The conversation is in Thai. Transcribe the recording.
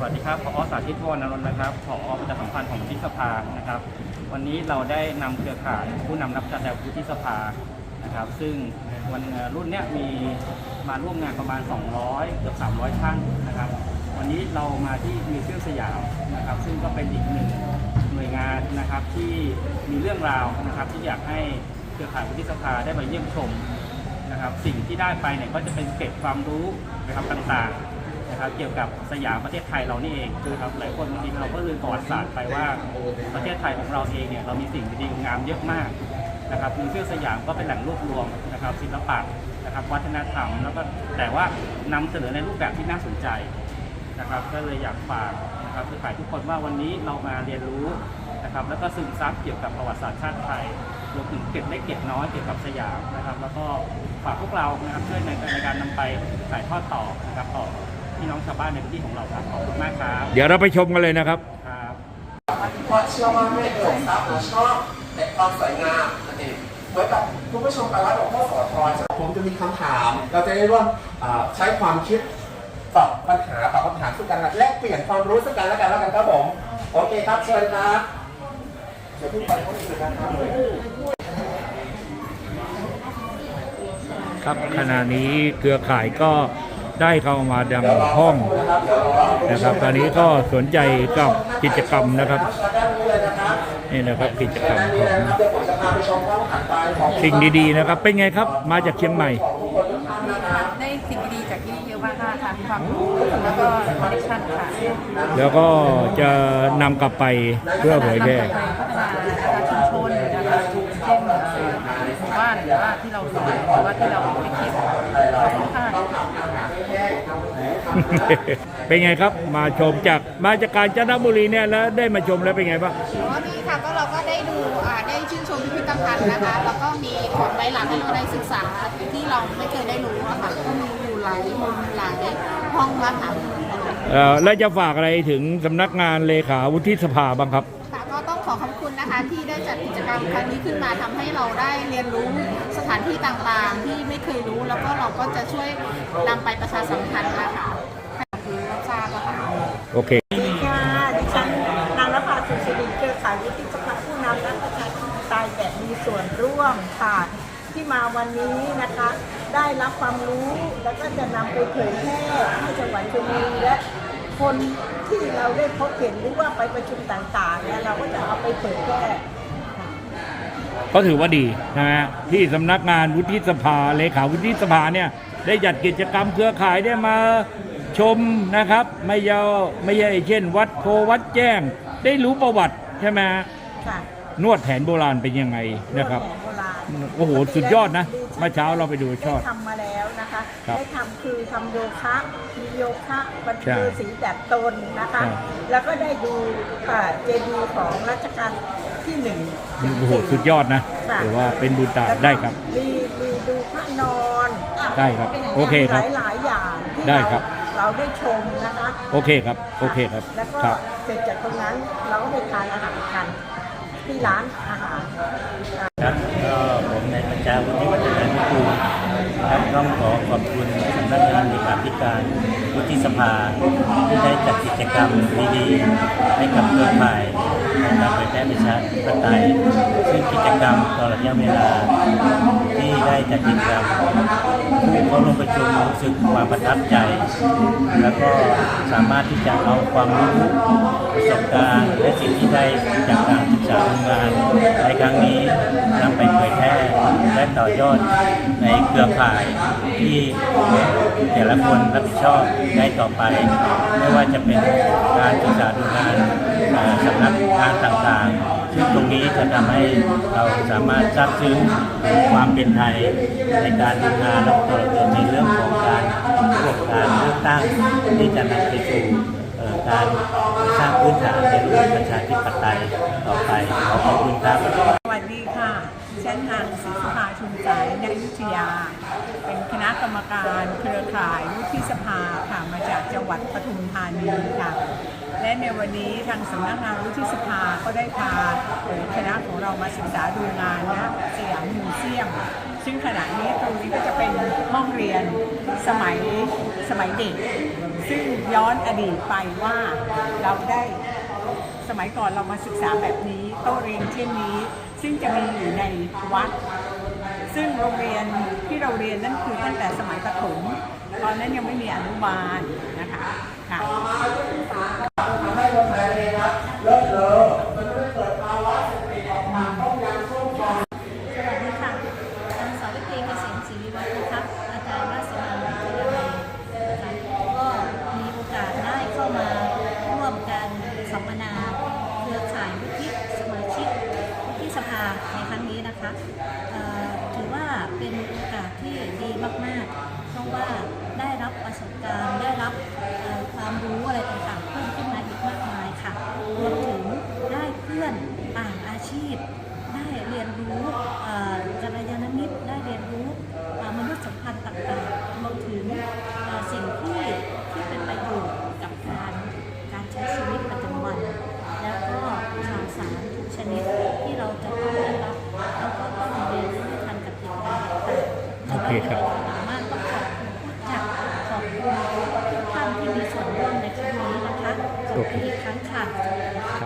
สวัสดีครับ ผอสาธิตวรรณรนนะครับ ผอประชาสัมพันธ์ของวุฒิสภานะครับ วันนี้เราได้นำเครือข่ายผู้นำนักการเมืองวุฒิสภานะครับ ซึ่งวันรุ่นเนี้ยมีมาร่วมงานประมาณ 200 เกือบ 300 ท่านนะครับ วันนี้เรามาที่มิวเซียมสยามนะครับ ซึ่งก็เป็นอีกหนึ่งหน่วยงานนะครับที่มีเรื่องราวนะครับ ที่อยากให้เครือข่ายวุฒิสภาได้มาเยี่ยมชมนะครับ สิ่งที่ได้ไปเนี่ยก็จะเป็นเกร็ดความรู้นะครับต่างๆ นะครับเกี่ยวกับสยามประเทศไทยเรานี่เองนะครับหลายคนบางทีเราก็ลืมประวัติศาสตร์ไปว่าประเทศไทยของเราเองเนี่ยเรามีสิ่งดีๆงามเยอะมากนะครับมิวเซียมสยามก็เป็นแหล่งรวบรวมนะครับศิลปะนะครับวัฒนธรรมแล้วก็แต่ว่านำเสนอในรูปแบบที่น่าสนใจนะครับก็เลยอยากฝากนะครับคือฝ่ายทุกคนว่าวันนี้เรามาเรียนรู้นะครับแล้วก็ซึมซับเกี่ยวกับประวัติศาสตร์ชาติไทยรวมถึงเก็บเล็กเก็บน้อยเกี่ยวกับสยามนะครับ แล้วก็ฝากพวกเรานะครับช่วยในในการนำไปถ่ายทอดต่อนะครับต่อ พี่น้องชาวบ้านในพื้นที่ของเราครับขอบคุณมากครับเดี๋ยวเราไปชมกันเลยนะครับ ครับเพราะเชื่อว่าแม่เกิดทรัพย์และชอบแต่ความสวยงามนั่นเองเหมือนกับคุณผู้ชมไปวัดหลวงพ่อโสธรผมจะมีคำถาม เราจะได้ร่วมอ่าใช้ความคิดตอบปัญหาตอบคำถามซึ่งกันและแลกเปลี่ยนความรู้ซึ่งกันและกันแล้วกันครับผม โอเคครับเชิญครับเดี๋ยวเพิ่งไปห้องอื่นนะครับครับขณะนี้เครือข่ายก็ ได้เข้ามาดังห้องนะครับ ตอนนี้ก็สนใจกับกิจกรรมนะครับด้านนี้เลยนะครับนี่นะครับกิจกรรมของเดี๋ยวผมจะพาไปชมห้องถัดไปของสิ่งดีๆนะครับ เป็นไงครับมาจากเชียงใหม่ได้สิ่งดีๆจากที่นี่เยอะมากค่ะทั้งความรู้แล้วก็คอนเนคชั่นค่ะแล้วก็จะนำกลับไปเพื่อเผยแพร่นำไปพัฒนานะคะชุมชนนะคะเช่นเอ่อหมู่บ้านหรือว่าที่เราสอนหรือว่าที่เราไปเก็บขอบคุณค่ะ เป็นไงครับมาชมจากมาจากกาญจนบุรีเนี่ยแล้วได้มาชมแล้วเป็นไงบ้าง อ๋อดีค่ะก็เราก็ได้ดูอ่าได้ชื่นชมพิพิธภัณฑ์นะคะ แล้วก็มีของไว้หลังให้เราได้ศึกษาที่เราไม่เคยได้รู้อะค่ะก็มีอยู่หลายมุมหลายห้องละค่ะเอ่อแล้วจะฝากอะไรถึงสำนักงานเลขาวุฒิสภาบ้างครับ ค่ะก็ต้องขอขอบคุณนะคะที่ได้จัดกิจกรรมครั้งนี้ขึ้นมาทำให้เราได้เรียนรู้สถานที่ต่างๆ ที่ไม่เคยรู้แล้วก็เราก็จะช่วยนำไปประชาสัมพันธ์นะคะให้คือรับ ทราบอะค่ะโอเคค่ะ ดิฉันนางนภาสุสิริเครือข่ายวุฒิสภาผู้นำและประชาธิปไตยแบบมีส่วนร่วมค่ะ ที่มาวันนี้นะคะ ได้รับความรู้แล้วก็จะนำไปเผยแพร่ให้จังหวัดชลบุรีและคนที่เราได้พบเห็นหรือว่าไปประชุมต่างๆเนี่ยเราก็จะเอาไปเผยแพร่ค่ะก็ถือว่าดีนะฮะที่สำนักงานวุฒิสภาเลขาวุฒิสภาเนี่ยได้จัดกิจกรรมเครือข่ายได้มา ชมนะครับ ไม่ยาวไม่ใช่เช่น วัดโพวัดแจ้ง ได้รู้ประวัติใช่ไหมฮะค่ะนวดแผนโบราณเป็นยังไงนะครับ แผนโบราณโอ้โหสุดยอดนะเมื่อเช้าเราไปดูชอบได้ทำมาแล้วนะคะ ครับได้ทำคือทำโยคะมีโยคะบรรใช่ลือสีดัดตนนะคะ ใช่แล้วก็ได้ดูอ่าเจดีย์ของรัชกาลที่หนึ่งโอ้โหสุดยอดนะถือว่าเป็นบุญตาแล้วก็ได้ครับ มีมีดูพระนอนได้ครับโอเคครับหลายหลายๆอย่างที่ได้เราครับ เราได้ชมนะคะ โอเคครับ โอเคครับแล้วก็ครับ เสร็จจากตรงนั้นเราก็ไปทานอาหารกัน ที่ร้านอาหาร ครับก็ผมในประจาวุฒิวัฒนานุกูลครับต้องขอขอบคุณสำนักงานเลขาธิการวุฒิสภาที่ได้จัดกิจกรรมดีๆให้กับเครือข่ายใน การเผยแพร่ประชาธิปไตยซึ่งกิจกรรมตลอดระยะเวลาที่ได้จัดกิจกรรมผู้เข้าร่วมประชุมรู้สึกความประทับใจ แล้วก็สามารถที่จะเอาความรู้ประสบการณ์และสิ่งที่ได้จากการศึกษาทำงานในครั้งนี้นำไปเผยแพร่และต่อยอดในเครือข่ายที่แต่ละคนรับผิดชอบได้ต่อไป ไม่ว่าจะเป็นการศึกษาดูงาน สำนักงานต่างๆ ซึ่งตรงนี้จะทำให้เราสามารถทราบซึ้งความเป็นไทยในการทำงานและตลอดนในเรื่องของการพวกการเลือกตั้งที่จะนำไปสู่การสร้างพื้นฐานในรูปประชาธิปไตยต่อไปขอขอบคุณครับสวัสดีค่ะฉันนางศิษภาชุนใจนายุทยา เป็นคณะกรรมการเครือข่ายวุฒิสภาค่ะมาจากจังหวัดปทุมธานีค่ะ และในวันนี้ทางสำนักงานวุฒิสภาก็ได้พาคณะของเรามาศึกษาดูงานนะสยามมิวเซียม ซึ่งขณะนี้ตรงนี้ก็จะเป็นห้องเรียนสมัยสมัยเด็ก ซึ่งย้อนอดีตไปว่าเราได้สมัยก่อนเรามาศึกษาแบบนี้โต๊ะเรียนเช่นนี้ ซึ่งจะมีอยู่ในวัด ซึ่งโรงเรียนที่เราเรียนนั่นคือตั้งแต่สมัยประถม ตอนนั้นยังไม่มีอนุบาลนะคะค่ะ ako na. 对。